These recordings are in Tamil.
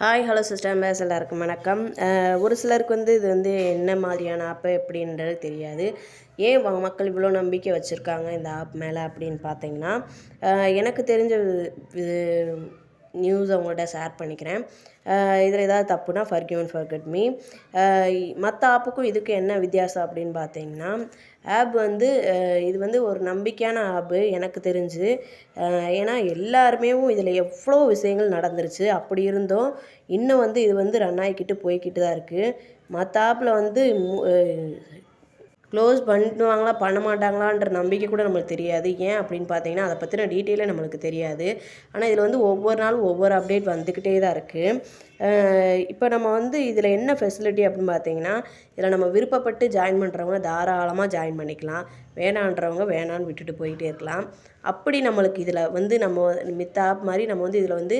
ஹாய் ஹலோ சிஸ்டர் எல்லாருக்கும் வணக்கம். ஒரு சிலருக்கு வந்து இது வந்து என்ன மாதிரியான ஆப்பு எப்படின்றது தெரியாது. ஏன் மக்கள் இவ்வளோ நம்பிக்கை வச்சுருக்காங்க இந்த ஆப் மேலே அப்படின்னு பார்த்தீங்கன்னா எனக்கு தெரிஞ்ச நியூஸ் அவங்கள்ட்ட ஷேர் பண்ணிக்கிறேன். இதில் ஏதாவது தப்புனா ஃபர்கியூ அண்ட் ஃபர்கட் மீ மற்ற ஆப்புக்கும் இதுக்கு என்ன வித்தியாசம் அப்படின்னு பார்த்தீங்கன்னா ஆப் வந்து இது வந்து ஒரு நம்பிக்கையான ஆப்பு எனக்கு தெரிஞ்சு ஏன்னா எல்லாருமே இதில் எவ்வளோ விஷயங்கள் நடந்துருச்சு. அப்படி இருந்தும் இன்னும் வந்து இது வந்து ரன் ஆகிக்கிட்டு போய்கிட்டு தான் இருக்குது மற்ற ஆப்பில் வந்து க்ளோஸ் பண்ணுவாங்களா பண்ண மாட்டாங்களான்ற நம்பிக்கை கூட நம்மளுக்கு தெரியாது. ஏன் அப்படின்னு பார்த்தீங்கன்னா அதை பற்றின டீட்டெயிலே நம்மளுக்கு தெரியாது. ஆனால் இதில் வந்து ஒவ்வொரு நாளும் ஒவ்வொரு அப்டேட் வந்துக்கிட்டே தான் இருக்குது இப்போ நம்ம வந்து இதில் என்ன ஃபெசிலிட்டி அப்படின்னு பார்த்தீங்கன்னா இதில் நம்ம விருப்பப்பட்டு ஜாயின் பண்ணுறவங்க தாராளமாக ஜாயின் பண்ணிக்கலாம். வேணான்றவங்க வேணான்னு விட்டுட்டு போயிட்டே இருக்கலாம். அப்படி நம்மளுக்கு இதில் வந்து நம்ம மித்த ஆப் மாதிரி நம்ம வந்து இதில் வந்து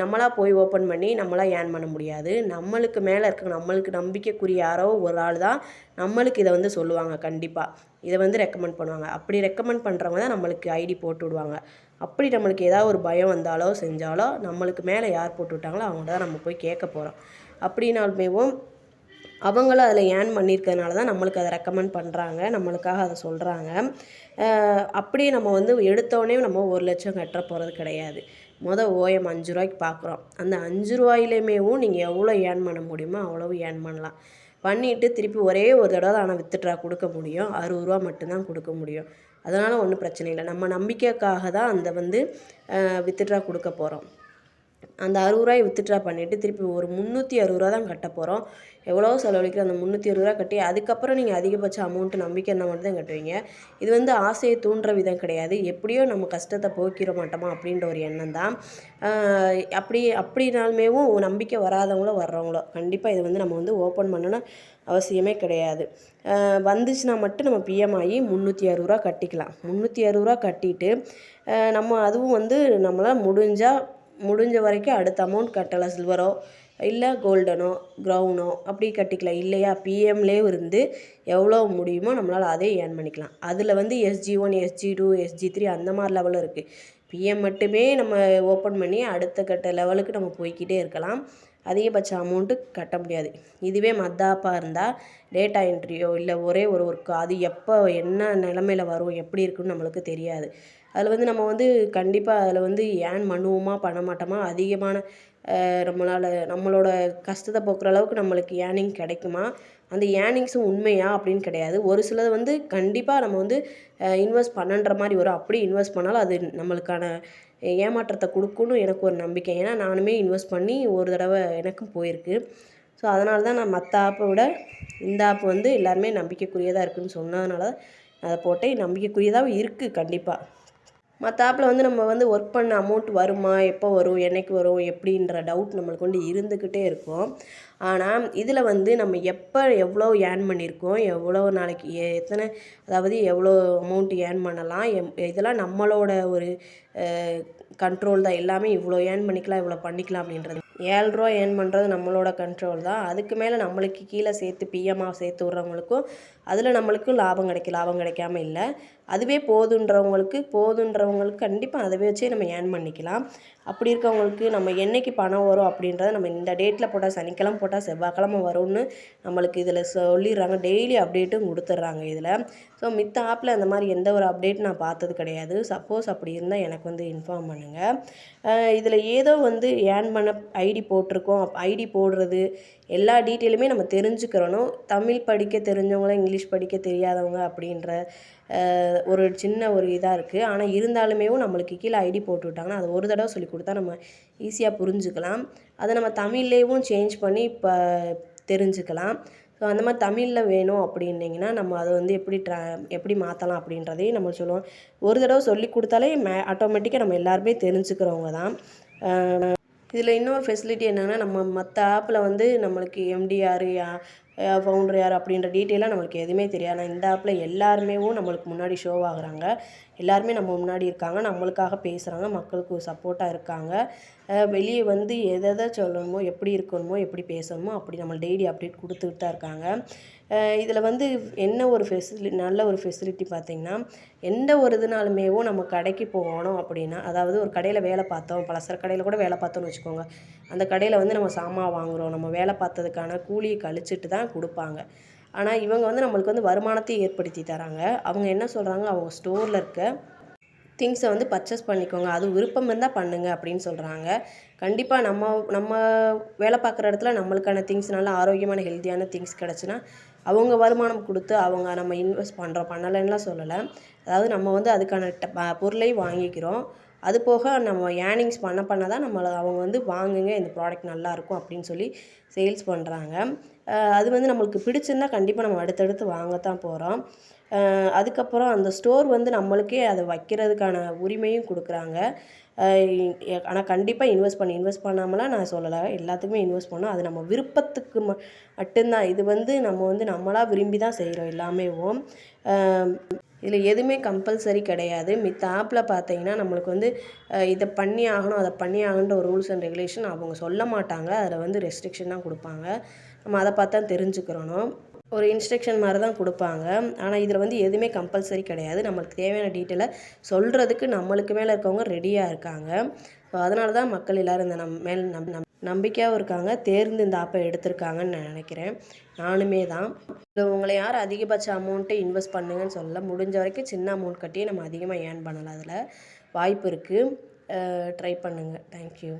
நம்மளாக போய் ஓப்பன் பண்ணி நம்மளாக ஏர்ன் பண்ண முடியாது. நம்மளுக்கு மேலே இருக்க நம்மளுக்கு நம்பிக்கைக்குரிய யாரோ ஒரு ஆள் தான் நம்மளுக்கு இதை வந்து சொல்லுவாங்க கண்டிப்பாக இதை வந்து ரெக்கமெண்ட் பண்ணுவாங்க. அப்படி ரெக்கமெண்ட் பண்ணுறவங்க தான் நம்மளுக்கு ஐடி போட்டு விடுவாங்க. அப்படி நம்மளுக்கு ஏதாவது ஒரு பயம் வந்தாலோ செஞ்சாலோ நம்மளுக்கு மேலே யார் போட்டு விட்டாங்களோ அவங்க தான் நம்ம போய் கேட்க போகிறோம் அப்படின்னாலுமேவும் அவங்களும் அதில் ஏர்ன் பண்ணியிருக்கிறதுனால தான் நம்மளுக்கு அதை ரெக்கமெண்ட் பண்ணுறாங்க நம்மளுக்காக அதை சொல்கிறாங்க அப்படியே நம்ம வந்து எடுத்தோடனே நம்ம ஒரு லட்சம் கட்டுற போகிறது கிடையாது. மொதல் ஓஎம் அஞ்சு ரூபாய்க்கு பார்க்குறோம். அந்த அஞ்சு ரூபாயிலேயுமேவும் நீங்கள் எவ்வளோ ஏர்ன் பண்ண முடியுமோ அவ்வளவு ஏர்ன் பண்ணலாம். பண்ணிவிட்டு திருப்பி ஒரே ஒரு தடவை ஆனால் வித்துட்ரா கொடுக்க முடியும். அறுபது ரூபா மட்டும்தான் கொடுக்க முடியும். அதனால் ஒன்றும் பிரச்சனை இல்லை. நம்ம நம்பிக்கைக்காக தான் அந்த வந்து வித்துட்ரா கொடுக்க போகிறோம் அந்த அறுபது ரூபாய் வித்ட்ரா பண்ணிவிட்டு திருப்பி ஒரு முந்நூற்றி அறுபது ரூபா தான் கட்ட போகிறோம் எவ்வளோ செலவழிக்கிற அந்த முந்நூற்றி அறுபது ரூபா கட்டி அதுக்கப்புறம் நீங்கள் அதிகபட்ச அமௌண்ட்டு நம்பிக்கை என்ன மட்டும் தான் கட்டுவீங்க. இது வந்து ஆசையை தூண்டுற விதம் கிடையாது. எப்படியோ நம்ம கஷ்டத்தை போக்கிட மாட்டோமா அப்படின்ற ஒரு எண்ணம் தான். அப்படி அப்படினாலுமேவும் நம்பிக்கை வராதவங்களோ வர்றவங்களோ கண்டிப்பாக இது வந்து நம்ம வந்து ஓப்பன் பண்ணணும் அவசியமே கிடையாது. வந்துச்சுன்னா மட்டும் நம்ம பிஎம் ஆகி முந்நூற்றி அறுபது ரூபா கட்டிக்கலாம். முந்நூற்றி அறுபது ரூபா கட்டிட்டு நம்ம அதுவும் வந்து நம்மளால் முடிஞ்சால் முடிஞ்ச வரைக்கும் அடுத்த அமௌண்ட் கட்டலாம் சில்வரோ இல்லை கோல்டனோ க்ரௌனோ அப்படி கட்டிக்கலாம். இல்லையா? பிஎம்லே இருந்து எவ்வளோ முடியுமோ நம்மளால் அதே ஏர்ன் பண்ணிக்கலாம். அதில் வந்து SG one SG two SG three அந்த மாதிரி லெவலும் இருக்குது பிஎம் மட்டுமே நம்ம ஓப்பன் பண்ணி அடுத்த கட்ட லெவலுக்கு நம்ம போய்க்கிட்டே இருக்கலாம். அதிகபட்ச அமௌண்ட்டு கட்ட முடியாது. இதுவே மத்தாப்பாக இருந்தால் டேட்டா என்ட்ரியோ இல்லை ஒரே ஒரு ஒர்க்கோ அது எப்போ என்ன நிலமையில வரும் எப்படி இருக்குன்னு நம்மளுக்கு தெரியாது. அதில் வந்து நம்ம வந்து கண்டிப்பாக அதில் வந்து ஏர்ன் பண்ணுவோமா பண்ண மாட்டோமா அதிகமான நம்மளால் நம்மளோட கஷ்டத்தை போக்குற அளவுக்கு நம்மளுக்கு ஏர்னிங் கிடைக்குமா? அந்த ஏர்னிங்ஸும் உண்மையா அப்படின்னு கிடையாது. ஒரு சிலது வந்து கண்டிப்பாக நம்ம வந்து இன்வெஸ்ட் பண்ணன்ற மாதிரி வரும். அப்படி இன்வெஸ்ட் பண்ணாலும் அது நம்மளுக்கான ஏமாற்றத்தை கொடுக்குன்னு எனக்கு ஒரு நம்பிக்கை. ஏன்னா நானுமே இன்வெஸ்ட் பண்ணி ஒரு தடவை எனக்கும் போயிருக்கு. ஸோ அதனால தான் நான் மற்ற ஆப்பை விட இந்த ஆப் வந்து எல்லாருமே நம்பிக்கைக்குரியதாக இருக்குன்னு சொன்னதுனால அதை போட்டேன். நம்பிக்கைக்குரியதாகவும் இருக்குது கண்டிப்பாக மற்ற ஆப்பில் வந்து நம்ம வந்து ஒர்க் பண்ண அமௌண்ட் வருமா? எப்போ வரும்? என்னைக்கு வரும்? எப்படின்ற டவுட் நம்மளுக்கு வந்து இருந்துக்கிட்டே இருக்கும். ஆனால் இதில் வந்து நம்ம எப்போ எவ்வளோ ஏர்ன் பண்ணியிருக்கோம்? எவ்வளோ நாளைக்கு எ- எத்தனை அதாவது எவ்வளோ அமௌண்ட் ஏர்ன் பண்ணலாம்? எம் இதெல்லாம் நம்மளோட ஒரு கண்ட்ரோல் தான். எல்லாமே இவ்வளோ ஏர்ன் பண்ணிக்கலாம் இவ்வளோ பண்ணிக்கலாம் அப்படின்றது. ஏழு ரூபா ஏர்ன் பண்ணுறது நம்மளோட கண்ட்ரோல் தான். அதுக்கு மேலே நம்மளுக்கு கீழே சேர்த்து பிஎம்ஆ சேர்த்து விட்றவங்களுக்கும் அதில் நம்மளுக்கு லாபம் கிடைக்கும் லாபம் கிடைக்காம இல்லை. அதுவே போதுன்றவங்களுக்கு போதுன்றவங்களுக்கு கண்டிப்பாக அதை வச்சே நம்ம ஏர்ன் பண்ணிக்கலாம். அப்படி இருக்கவங்களுக்கு நம்ம என்னைக்கு பணம் வரும் அப்படின்றத நம்ம இந்த டேட்டில் போட்டால் சனிக்கிழமை போட்டால் செவ்வாய்க்கிழமை வரும்னு நம்மளுக்கு இதில் சொல்லிடுறாங்க. டெய்லி அப்டேட்டும் கொடுத்துட்றாங்க இதில். ஸோ மித்த ஆப்பில் அந்த மாதிரி எந்த ஒரு அப்டேட் நான் பார்த்தது கிடையாது. சப்போஸ் அப்படி இருந்தால் எனக்கு வந்து இன்ஃபார்ம் பண்ணுங்கள் இதில் ஏதோ வந்து ஏர்ன் பண்ண ஐடி போட்டிருக்கோம். ஐடி போடுறது எல்லா டீட்டெயிலுமே நம்ம தெரிஞ்சுக்கிறணும். தமிழ் படிக்க தெரிஞ்சவங்கள இங்கிலீஷ் படிக்க தெரியாதவங்க அப்படின்ற ஒரு சின்ன ஒரு இதாக இருக்குது ஆனால் இருந்தாலுமே நம்மளுக்கு கீழே ஐடி போட்டு விட்டாங்கன்னா அது ஒரு தடவை சொல்லி கொடுத்தா நம்ம ஈஸியாக புரிஞ்சுக்கலாம். அதை நம்ம தமிழ்லேயும் சேஞ்ச் பண்ணி இப்போ தெரிஞ்சுக்கலாம். ஸோ அந்த மாதிரி தமிழில் வேணும் அப்படின்னிங்கன்னா நம்ம அதை வந்து எப்படி ட்ரா எப்படி மாற்றலாம் அப்படின்றதையும் நம்ம சொல்லுவோம். ஒரு தடவை சொல்லி கொடுத்தாலே மே ஆட்டோமேட்டிக்காக நம்ம எல்லாருமே தெரிஞ்சுக்கிறவங்க தான். இதில் இன்னொரு ஃபெசிலிட்டி என்னென்னா நம்ம மற்ற ஆப்பில் வந்து நம்மளுக்கு எம்டிஆர் யா ஃபவுண்டர் யார் அப்படின்ற டீட்டெயிலாக நம்மளுக்கு எதுவுமே தெரியாது. ஆனால் இந்த ஆப்பில் எல்லாருமேவும் நம்மளுக்கு முன்னாடி ஷோ ஆகுறாங்க. எல்லாருமே நம்ம முன்னாடி இருக்காங்க. நம்மளுக்காக பேசுகிறாங்க மக்களுக்கு சப்போர்ட்டாக இருக்காங்க. வெளியே வந்து எதை எதை சொல்லணுமோ எப்படி இருக்கணுமோ எப்படி பேசணுமோ அப்படி நம்ம டெய்லி அப்டேட் கொடுத்துக்கிட்டு தான் இருக்காங்க. இதில் வந்து என்ன ஒரு ஃபெசிலி நல்ல ஒரு ஃபெசிலிட்டி பார்த்திங்கன்னா எந்த ஒரு இதுனாலுமேவும் நம்ம கடைக்கு போகணும் அப்படின்னா அதாவது ஒரு கடையில் வேலை பார்த்தோம் பலசர கடையில் கூட வேலை பார்த்தோம்னு வச்சுக்கோங்க. அந்த கடையில் வந்து நம்ம சாமான் வாங்குகிறோம் நம்ம வேலை பார்த்ததுக்கான கூலியை கழிச்சிட்டு தான் கொடுப்பாங்க. ஆனால் இவங்க வந்து நம்மளுக்கு வந்து வருமானத்தை ஏற்படுத்தி தராங்க. அவங்க என்ன சொல்கிறாங்க அவங்க ஸ்டோரில் இருக்க திங்ஸை வந்து பர்ச்சேஸ் பண்ணிக்கோங்க. அது விருப்பம் இருந்தால் பண்ணுங்க அப்படின்னு சொல்கிறாங்க கண்டிப்பாக நம்ம நம்ம வேலை பார்க்குற இடத்துல நம்மளுக்கான திங்ஸ் நல்லா ஆரோக்கியமான ஹெல்த்தியான திங்ஸ் கிடச்சுன்னா அவங்க வருமானம் கொடுத்து அவங்க நம்ம இன்வெஸ்ட் பண்ணுறோம் பண்ணலைன்னுலாம் சொல்லலை. அதாவது நம்ம வந்து அதுக்கான ட- பொருளையும் வாங்கிக்கிறோம். அது போக நம்ம ஏர்னிங்ஸ் பண்ண பண்ண தான் நம்மளை அவங்க வந்து வாங்குங்க இந்த ப்ராடக்ட் நல்லாயிருக்கும் அப்படின்னு சொல்லி சேல்ஸ் பண்ணுறாங்க அது வந்து நம்மளுக்கு பிடிச்சிருந்தா கண்டிப்பாக நம்ம அடுத்தடுத்து வாங்கத்தான் போகிறோம் அதுக்கப்புறம் அந்த ஸ்டோர் வந்து நம்மளுக்கே அதை வைக்கிறதுக்கான உரிமையும் கொடுக்குறாங்க. ஆனால் கண்டிப்பாக இன்வெஸ்ட் பண்ணி இன்வெஸ்ட் பண்ணாமலாம் நான் சொல்லலை. எல்லாத்துக்குமே இன்வெஸ்ட் பண்ணோம். அது நம்ம விருப்பத்துக்கு ம மட்டும்தான். இது வந்து நம்ம வந்து நம்மளாக விரும்பி தான் செய்கிறோம் எல்லாமேவும். இதில் எதுவுமே கம்பல்சரி கிடையாது. மித்த ஆப்பில் பார்த்தீங்கன்னா நம்மளுக்கு வந்து இதை பண்ணி ஆகணும் அதை பண்ணி ஆகணுன்ற ஒரு ரூல்ஸ் அண்ட் ரெகுலேஷன் அவங்க சொல்ல மாட்டாங்க. அதில் வந்து ரெஸ்ட்ரிக்ஷன் தான் கொடுப்பாங்க. நம்ம அதை பார்த்து தான் தெரிஞ்சுக்கிறணும். ஒரு இன்ஸ்ட்ரக்ஷன் மாதிரி தான் கொடுப்பாங்க. ஆனால் இதில் வந்து எதுவுமே கம்பல்சரி கிடையாது. நம்மளுக்கு தேவையான டீட்டெயிலை சொல்கிறதுக்கு நம்மளுக்கு மேலே இருக்கவங்க ரெடியாக இருக்காங்க. ஸோ அதனால தான் மக்கள் எல்லோரும் இந்த நம் மேல் நம் நம் நம்பிக்கையாகவும் இருக்காங்க தேர்ந்து இந்த ஆப்பை எடுத்திருக்காங்கன்னு நான் நினைக்கிறேன். நானுமே தான். இது உங்களை யார் அதிகபட்ச அமௌண்ட்டு இன்வெஸ்ட் பண்ணுங்கன்னு சொல்லல. முடிஞ்ச வரைக்கும் சின்ன அமௌண்ட் கட்டியே நம்ம அதிகமாக ஏர்ன் பண்ணலாம். அதில் வாய்ப்பு இருக்குது ட்ரை பண்ணுங்கள் தேங்க்யூ